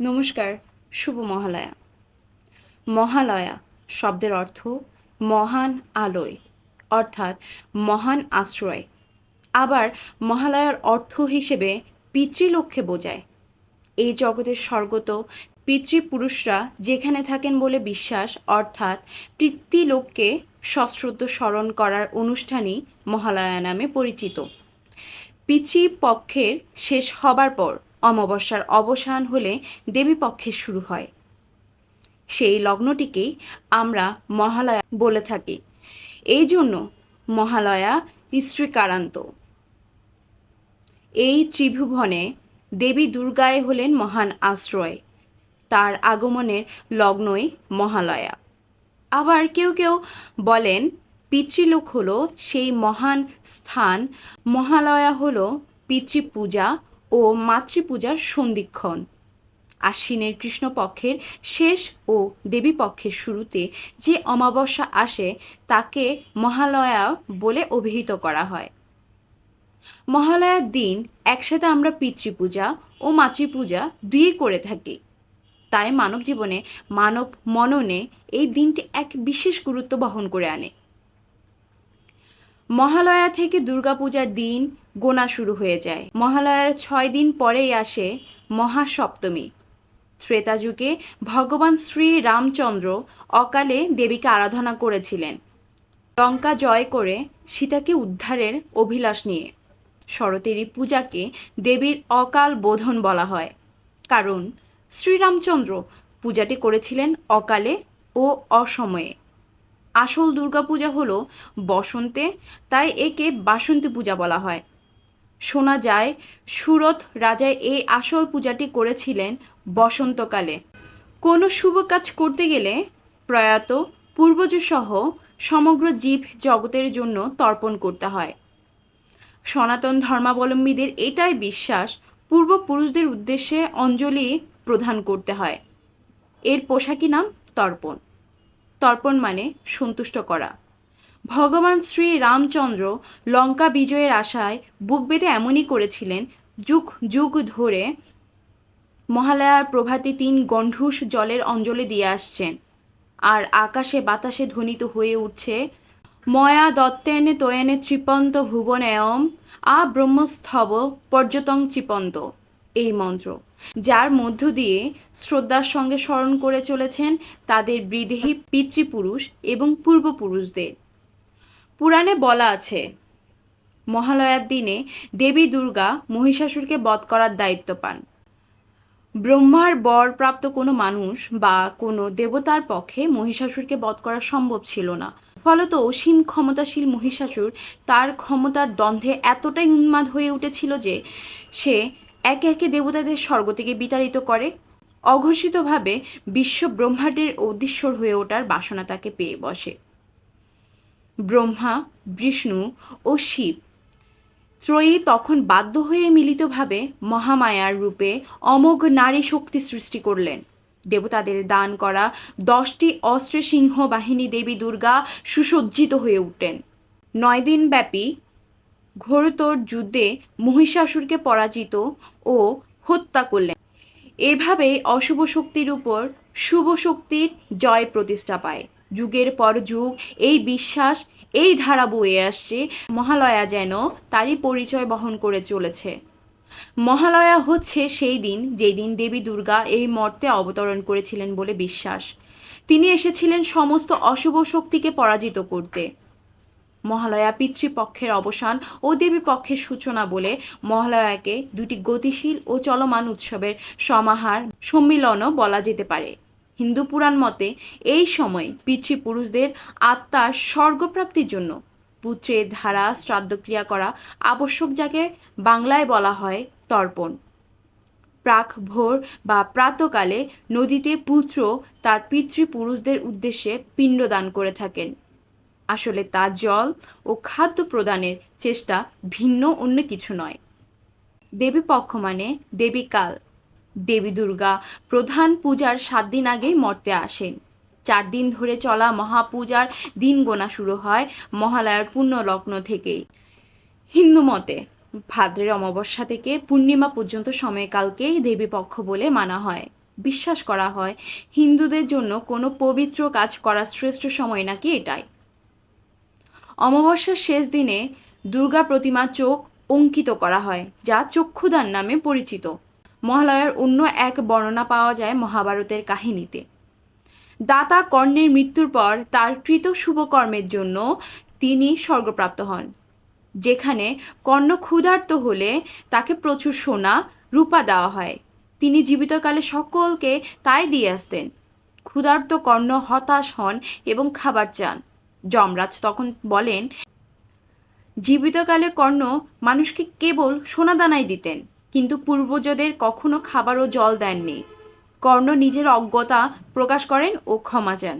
নমস্কার, শুভ মহালয়া। মহালয়া শব্দের অর্থ মহান আলোয়, অর্থাৎ মহান আশ্রয়। আবার মহালয়ার অর্থ হিসেবে পিতৃলক্ষ্যে বোঝায়। এই জগতের স্বর্গত পিতৃপুরুষরা যেখানে থাকেন বলে বিশ্বাস, অর্থাৎ পিতৃলোককে সশ্রদ্ধ স্মরণ করার অনুষ্ঠানই মহালয়া নামে পরিচিত। পিতৃপক্ষের শেষ হবার পর অমাবস্যার অবসান হলে দেবীপক্ষের শুরু হয়। সেই লগ্নটিকেই আমরা মহালয়া বলে থাকি। এই জন্য মহালয়া স্ত্রীকারান্ত এই ত্রিভুবনে দেবী দুর্গায় হলেন মহান আশ্রয়। তার আগমনের লগ্নই মহালয়া। আবার কেউ কেউ বলেন, পিতৃলোক হলো সেই মহান স্থান, মহালয়া হলো পিতৃপূজা ও মাতৃপূজার সন্ধিক্ষণ। আশ্বিনের কৃষ্ণপক্ষের শেষ ও দেবীপক্ষের শুরুতে যে অমাবস্যা আসে, তাকে মহালয়া বলে অভিহিত করা হয়। মহালয়ার দিন একসাথে আমরা পিতৃপূজা ও মাতৃপূজা দুই করে থাকি। তাই মানব জীবনে মানব মননে এই দিনটি এক বিশেষ গুরুত্ব বহন করে আনে। মহালয়া থেকে দুর্গাপূজার দিন গোনা শুরু হয়ে যায়। মহালয়ার ছয় দিন পরেই আসে মহাসপ্তমী। ত্রেতা যুগে ভগবান শ্রী রামচন্দ্র অকালে দেবীকে আরাধনা করেছিলেন। লঙ্কা জয় করে সীতাকে উদ্ধারের অভিলাষ নিয়ে। শরতেরই পূজাকে দেবীর অকাল বোধন বলা হয়। কারণ শ্রীরামচন্দ্র পূজাটি করেছিলেন অকালে ও অসময়ে। আসল দুর্গাপূজা হলো বসন্তে, তাই একে বাসন্তী পূজা বলা হয়। শোনা যায় সুরত রাজায় এই আসল পূজাটি করেছিলেন বসন্তকালে। কোনো শুভ কাজ করতে গেলে প্রয়াত, পূর্বজসহ সমগ্র জীব জগতের জন্য তর্পণ করতে হয়। সনাতন ধর্মাবলম্বীদের এটাই বিশ্বাস, পূর্বপুরুষদের উদ্দেশ্যে অঞ্জলি প্রদান করতে হয়। এর পোশাকি নাম তর্পণ। তর্পণ মানে সন্তুষ্ট করা। ভগবান শ্রী রামচন্দ্র লঙ্কা বিজয়ের আশায় বুক বেঁধে এমনই করেছিলেন, যুগ যুগ ধরে মহালয়ার প্রভাতে তিন গণ্ঠুষ জলের অঞ্জলি দিয়ে আসছেন। আর আকাশে বাতাসে ধ্বনিত হয়ে উঠছে, ময়া দত্তেনে তয়েনে ত্রিপন্ত ভুবনেয়ম, আ ব্রহ্মস্থব পর্যটং ত্রিপন্ত এই মন্ত্র। যার মধ্য দিয়ে শ্রদ্ধার সঙ্গে স্মরণ করে চলেছেন তাদের বিদেহী পিতৃপুরুষ এবং পূর্বপুরুষদের। পুরাণে বলা আছে, মহালয়ার দিনে দেবী দুর্গা মহিষাসুরকে বধ করার দায়িত্ব পান। ব্রহ্মার বর প্রাপ্ত কোনো মানুষ বা কোনো দেবতার পক্ষে মহিষাসুরকে বধ করা সম্ভব ছিল না। ফলত অসীম ক্ষমতাশীল মহিষাসুর তার ক্ষমতার দ্বন্দ্বে এতটাই উন্মাদ হয়ে উঠেছিল যে সে একে একে দেবতাদের স্বর্গ থেকে বিতাড়িত করে। অঘোষিতভাবে বিশ্ব ব্রহ্মাণ্ডের অদৃশ্বর হয়ে ওঠার বাসনা তাকে পেয়ে বসে। ব্রহ্মা, বিষ্ণু ও শিব ত্রয়ী তখন বাধ্য হয়ে মিলিতভাবে মহামায়ার রূপে অমোঘ নারী শক্তি সৃষ্টি করলেন। দেবতাদের দান করা দশটি অস্ত্রে সিংহ বাহিনী দেবী দুর্গা সুসজ্জিত হয়ে উঠেন নয় দিন ব্যাপী ঘোরতর যুদ্ধে মহিষাসুরকে পরাজিত ও হত্যা করলেন। এভাবেই অশুভ শক্তির উপর শুভ শক্তির জয় প্রতিষ্ঠা পায়। যুগের পর যুগ এই বিশ্বাস, এই ধারা বয়ে আসছে, মহালয়া যেন তারই পরিচয় বহন করে চলেছে। মহালয়া হচ্ছে সেই দিন যেই দিন দেবী দুর্গা এই মর্তে অবতরণ করেছিলেন বলে বিশ্বাস। তিনি এসেছিলেন সমস্ত অশুভ শক্তিকে পরাজিত করতে। মহালয়া পিতৃপক্ষের অবসান ও দেবী পক্ষের সূচনা বলে মহালয়াকে দুটি গতিশীল ও চলমান উৎসবের সমাহার সম্মিলনও বলা যেতে পারে। হিন্দু পুরাণ মতে এই সময় পিতৃপুরুষদের আত্মার স্বর্গপ্রাপ্তির জন্য পুত্রের ধারা শ্রাদ্ধক্রিয়া করা আবশ্যক যাকে বাংলায় বলা হয় তর্পণ। প্রাক ভোর বা প্রাতকালে নদীতে পুত্র তার পিতৃপুরুষদের উদ্দেশ্যে পিণ্ডদান করে থাকেন। আসলে তা জল ও খাদ্য প্রদানের চেষ্টা ভিন্ন, অন্য কিছু নয়। দেবী পক্ষ মানে দেবী কাল। দেবী দুর্গা প্রধান পূজার সাত দিন আগেই মর্তে আসেন। চার দিন ধরে চলা মহাপূজার দিন গোনা শুরু হয় মহালয়ার পূর্ণ লগ্ন থেকেই। হিন্দু মতে ভাদ্রের অমাবস্যা থেকে পূর্ণিমা পর্যন্ত সময়কালকেই দেবী পক্ষ বলে মানা হয়। বিশ্বাস করা হয় হিন্দুদের জন্য কোনো পবিত্র কাজ করার শ্রেষ্ঠ সময় নাকি এটাই। অমাবস্যার শেষ দিনে দুর্গা প্রতিমা চোখ অঙ্কিত করা হয়, যা চক্ষুদান নামে পরিচিত। মহালয়ার অন্য এক বর্ণনা পাওয়া যায় মহাভারতের কাহিনীতে। দাতা কর্ণের মৃত্যুর পর তার কৃত শুভকর্মের জন্য তিনি স্বর্গপ্রাপ্ত হন, যেখানে কর্ণ ক্ষুধার্ত হলে তাকে প্রচুর সোনা, রূপা দেওয়া হয়। তিনি জীবিতকালে সকলকে তাই দিয়ে আসতেন। ক্ষুধার্ত কর্ণ হতাশ হন এবং খাবার চান। যমরাজ তখন বলেন, জীবিতকালে কর্ণ মানুষকে কেবল সোনাদানাই দিতেন, কিন্তু পূর্বজদের কখনো খাবার ও জল দেননি। কর্ণ নিজের অজ্ঞতা প্রকাশ করেন ও ক্ষমা চান।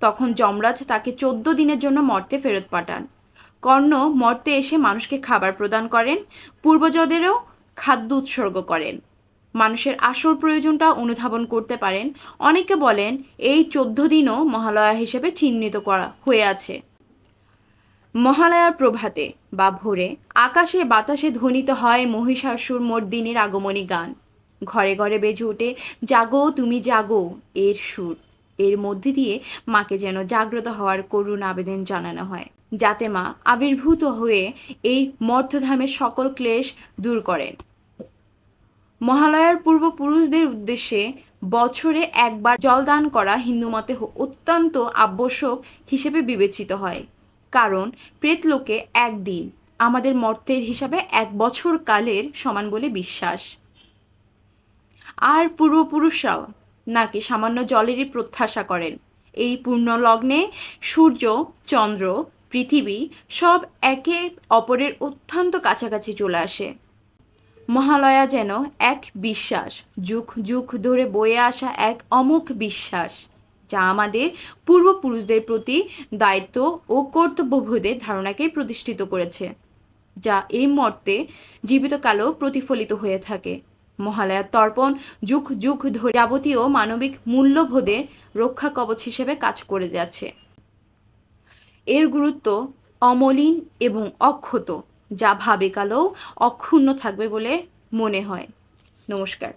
তখন যমরাজ তাকে চোদ্দ দিনের জন্য মর্তে ফেরত পাঠান। কর্ণ মর্তে এসে মানুষকে খাবার প্রদান করেন, পূর্বজদেরও খাদ্য উৎসর্গ করেন। মানুষের আসল প্রয়োজনটা অনুধাবন করতে পারেন। অনেকে বলেন, এই চোদ্দ দিনও মহালয়া হিসেবে চিহ্নিত করা হয়ে আছে। মহালয়ার প্রভাতে বা ভোরে আকাশে বাতাসে ধ্বনিত হয় মহিষাসুর মর্দিনীর আগমনী গান। ঘরে ঘরে বেজে ওঠে, জাগো, তুমি জাগো এর সুর। এর মধ্যে দিয়ে মাকে যেন জাগ্রত হওয়ার করুণ আবেদন জানানো হয়, যাতে মা আবির্ভূত হয়ে এই মর্থধামের সকল ক্লেশ দূর করেন। মহালয়ার পূর্বপুরুষদের উদ্দেশ্যে বছরে একবার জলদান করা হিন্দু মতে অত্যন্ত আবশ্যক হিসেবে বিবেচিত হয়। কারণ প্রেতলোকে একদিন, আমাদের মর্তের হিসাবে এক বছর কালের সমান বলে বিশ্বাস। আর পূর্বপুরুষরাও নাকি সামান্য জলেরই প্রত্যাশা করেন। এই পূর্ণ লগ্নে সূর্য, চন্দ্র, পৃথিবী সব একে অপরের অত্যন্ত কাছাকাছি চলে আসে। মহালয়া যেন এক বিশ্বাস, যুগ যুগ ধরে বয়ে আসা এক অমুক বিশ্বাস, যা আমাদের পূর্বপুরুষদের প্রতি দায়িত্ব ও কর্তব্যবোধের ধারণাকে প্রতিষ্ঠিত করেছে, যা এই মর্তে জীবিতকালেও প্রতিফলিত হয়ে থাকে। মহালয়ার তর্পণ যুগ যুগ ধরে যাবতীয় মানবিক মূল্যবোধে রক্ষা কবচ হিসেবে কাজ করে যাচ্ছে। এর গুরুত্ব অমলিন এবং অক্ষত। যা ভাবে কালো অক্ষুণ্ণ থাকবে বলে মনে হয়। নমস্কার।